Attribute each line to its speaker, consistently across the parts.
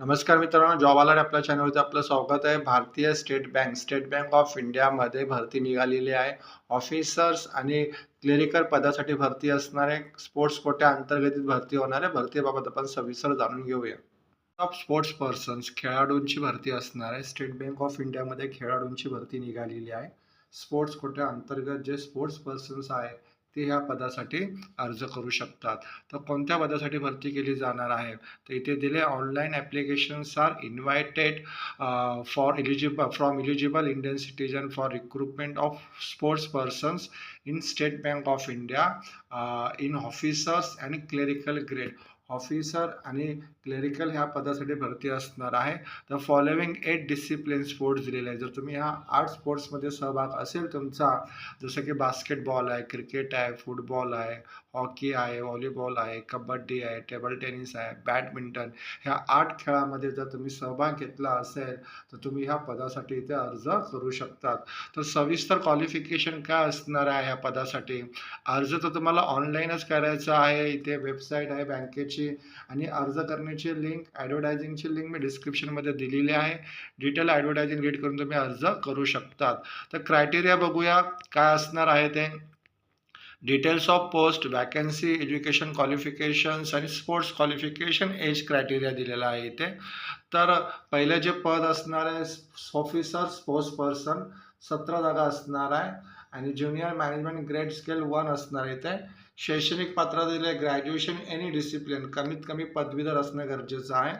Speaker 1: नमस्कार मित्रांनो जॉब आलाड आपल्या चॅनलवरती आपलं स्वागत आहे. भारतीय State Bank State Bank of इंडियामध्ये भरती निघालेली आहे. ऑफिसर्स आणि क्लेरिकल पदासाठी भरती असणार आहे स्पोर्ट्स कोट्या अंतर्गत भरती होणार आहे भरतीबाबत आपण सविस्तर जाणून घेऊया. टॉप स्पोर्ट्स पर्सन्स खेळाडूंची भरती असणार आहे स्टेट बँक ऑफ इंडियामध्ये खेळाडूंची भरती निघालेली आहे. स्पोर्ट्स कोट्या अंतर्गत जे स्पोर्ट्स पर्सन्स आहे ते ह्या पदासाठी अर्ज करू शकतात. तर कोणत्या पदासाठी भरती केली जाणार आहे? तर इथे दिले online applications are invited for eligible from eligible Indian citizen for recruitment of sports persons in State Bank of India in officers and clerical grade officer आणि क्लेरिकल ह्या पदासाठी भरती असणार आहे. तर फॉलोविंग एट डिसिप्लिन स्पोर्ट्स दिलेले आहे जर तुम्ही ह्या आठ स्पोर्ट्समध्ये सहभाग असेल तुमचा जसं की बास्केटबॉल आहे क्रिकेट आहे फुटबॉल आहे हॉकी आहे व्हॉलीबॉल आहे कबड्डी आहे टेबल टेनिस आहे बॅडमिंटन ह्या आठ खेळामध्ये जर तुम्ही सहभाग घेतला असेल तर तुम्ही ह्या पदासाठी इथे अर्ज करू शकतात. तर सविस्तर क्वालिफिकेशन काय असणार आहे ह्या पदासाठी? अर्ज तर तुम्हाला ऑनलाईनच करायचा आहे. इथे वेबसाईट आहे बँकेची आणि अर्ज करण्याची लिंक ॲडव्हर्टायझिंगची लिंक मी डिस्क्रिप्शनमध्ये दिलेली आहे. डिटेल ॲडव्हर्टायझिंग रीड करून तुम्ही अर्ज करू शकतात. तर क्रायटेरिया बघूया काय असणार आहे ते. Details of post vacancy education qualifications आणि स्पोर्ट्स क्वालिफिकेशन एज क्रायटेरिया दिलेला आहे इथे. तर पहिलं जे पद असणार आहे ऑफिसर स्पोर्ट्स पर्सन सतरा जागा असणार आहे. आणि junior management grade scale one असणार आहे इथे. शैक्षणिक पात्र दिले ग्रॅज्युएशन एनी डिसिप्लिन कमीत कमी पदवीधर असणं गरजेचं आहे.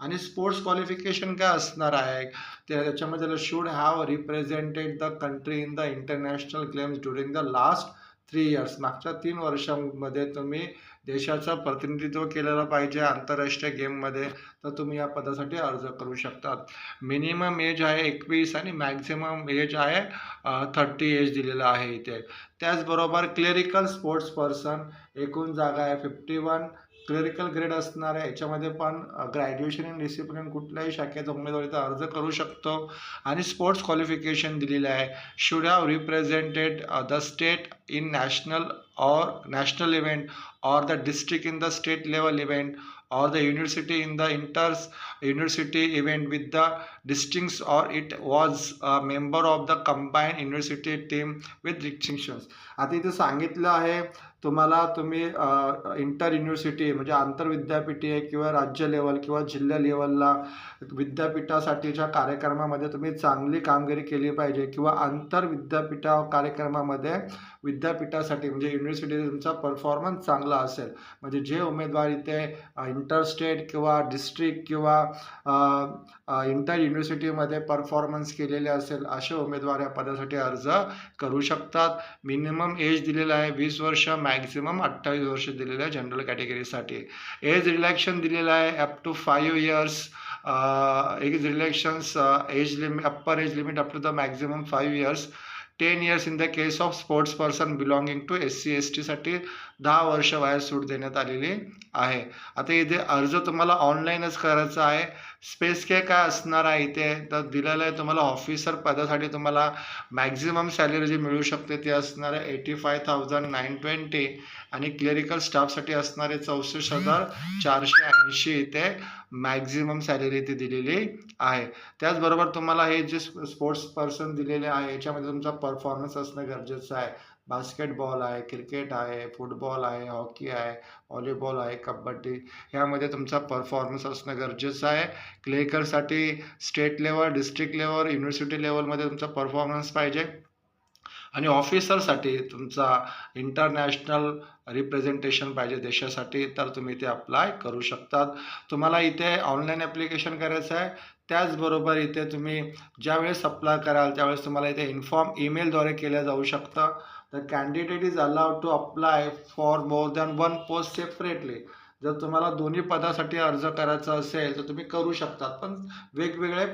Speaker 1: आणि स्पोर्ट्स क्वालिफिकेशन काय असणार आहे? ते त्याच्यामध्ये should have represented the country in the international games during the last three years मागच्या तीन वर्षांमध्ये तुम्ही देशाचं प्रतिनिधित्व केलेलं पाहिजे आंतरराष्ट्रीय गेममध्ये तर तुम्ही या पदासाठी अर्ज करू शकतात. मिनिमम एज आहे एकवीस आणि मॅक्झिमम एज आहे थर्टी एज दिलेलं आहे इथे. त्याचबरोबर क्लेरिकल स्पोर्ट्स पर्सन एकूण जागा आहे फिफ्टी वन क्लरिकल ग्रेड असणाऱ्या याच्यामध्ये पण ग्रॅज्युएशन इन डिसिप्लिन कुठल्याही शाखेचा उमेदवारीचा अर्ज करू शकतो. आणि स्पोर्ट्स क्वालिफिकेशन दिलेलं आहे. Should have represented the state in national or national event or the district in the state level event or the university in the inters university event with the distincts or it was a member of the combined university team with distinctions आता इथे सांगितलं आहे तुम्हाला तुम्ही inter university म्हणजे आंतरविद्यापीठीय किंवा राज्य level किंवा जिल्हा लेवलला विद्यापीठासाठीच्या कार्यक्रमामध्ये तुम्ही चांगली कामगिरी केली पाहिजे किंवा आंतरविद्यापीठा कार्यक्रमामध्ये विद्यापीठासाठी म्हणजे युनिव्हर्सिटी तुमचा परफॉर्मन्स चांगला असेल. म्हणजे जे उमेदवार इथे इंटरस्टेट किंवा डिस्ट्रिक्ट किंवा इंटर युनिव्हर्सिटीमध्ये परफॉर्मन्स केलेले असेल असे उमेदवार या पदासाठी अर्ज करू शकतात. मिनिमम एज दिलेलं आहे वीस वर्ष मॅक्झिमम अठ्ठावीस वर्ष दिलेलं आहे जनरल कॅटेगरीसाठी. एज रिलॅक्शन दिलेलं आहे up to five years age relaxations age limit upper age limit up to the maximum five years ten years in the case of sports person belonging to S C S टीसाठी दहा वर्ष बाहेर सूट देण्यात आलेली आहे. आता इथे अर्ज तुम्हाला ऑनलाईनच करायचा आहे. स्पेस के काय असणार आहे इथे? तर दिलेलं आहे तुम्हाला ऑफिसर पदासाठी तुम्हाला मॅक्झिमम सॅलरी जी मिळू शकते ती असणार आहे eighty five thousand nine twenty आणि क्लेरिकल स्टाफसाठी असणारे चौसष्ट हजार चारशे ऐंशी इथे मॅक्झिमम सॅलरी इथे दिलेली आहे. त्याचबरोबर तुम्हाला हे जे स्पोर्ट्स पर्सन दिलेले आहे याच्यामध्ये तुमचा परफॉर्मन्स असणं गरजेचं आहे. बास्केटबॉल आहे क्रिकेट आहे फुटबॉल आहे हॉकी आहे व्हॉलीबॉल आहे कबड्डी ह्यामध्ये तुमचा परफॉर्मन्स असणं गरजेचं आहे. क्लेकरसाठी state level district level university लेवलमध्ये तुमचा परफॉर्मन्स पाहिजे. आणि ऑफिसरसाठी तुमचा इंटरनॅशनल रिप्रेझेंटेशन पाहिजे देशासाठी तर तुम्ही ते अप्लाय करू शकतात. तुम्हाला इथे ऑनलाईन ॲप्लिकेशन करायचं आहे. त्याचबरोबर इथे तुम्ही ज्यावेळेस अप्लाय कराल त्यावेळेस तुम्हाला इथे इन्फॉर्म ईमेलद्वारे केल्या जाऊ शकतं. The candidate is allowed to apply for more than one post separately जर तुम्हाला दोन्ही पदासाठी अर्ज करायचा असेल तर तुम्ही करू शकतात. पण वेगवेगळे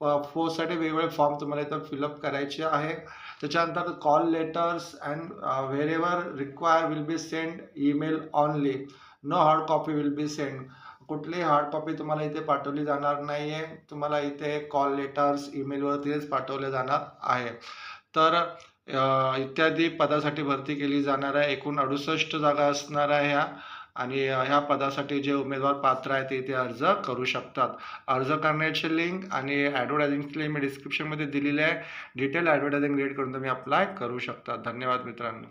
Speaker 1: पोस्टसाठी वेगवेगळे फॉर्म तुम्हाला इथं फिलअप करायचे आहे. त्याच्यानंतर call letters and wherever require will be send email only no hard copy will be send कुठलीही हार्ड कॉपी तुम्हाला इथे पाठवली जाणार नाही आहे तुम्हाला इथे कॉल लेटर्स ईमेलवरतीच पाठवले जाणार आहे. तर इत्यादी पदासाठी भरती केली जाणार आहे. एकूण अडुसष्ट जागा असणार आहे ह्या. आणि ह्या पदासाठी जे उमेदवार पात्र आहेत ते इथे अर्ज करू शकतात. अर्ज करण्याची लिंक आणि ॲडव्हर्टायझिंगची लिंक मी डिस्क्रिप्शनमध्ये दिलेली आहे. डिटेल ॲडव्हर्टायझिंग रीड करून तुम्ही अप्लाय करू शकता. धन्यवाद मित्रांनो.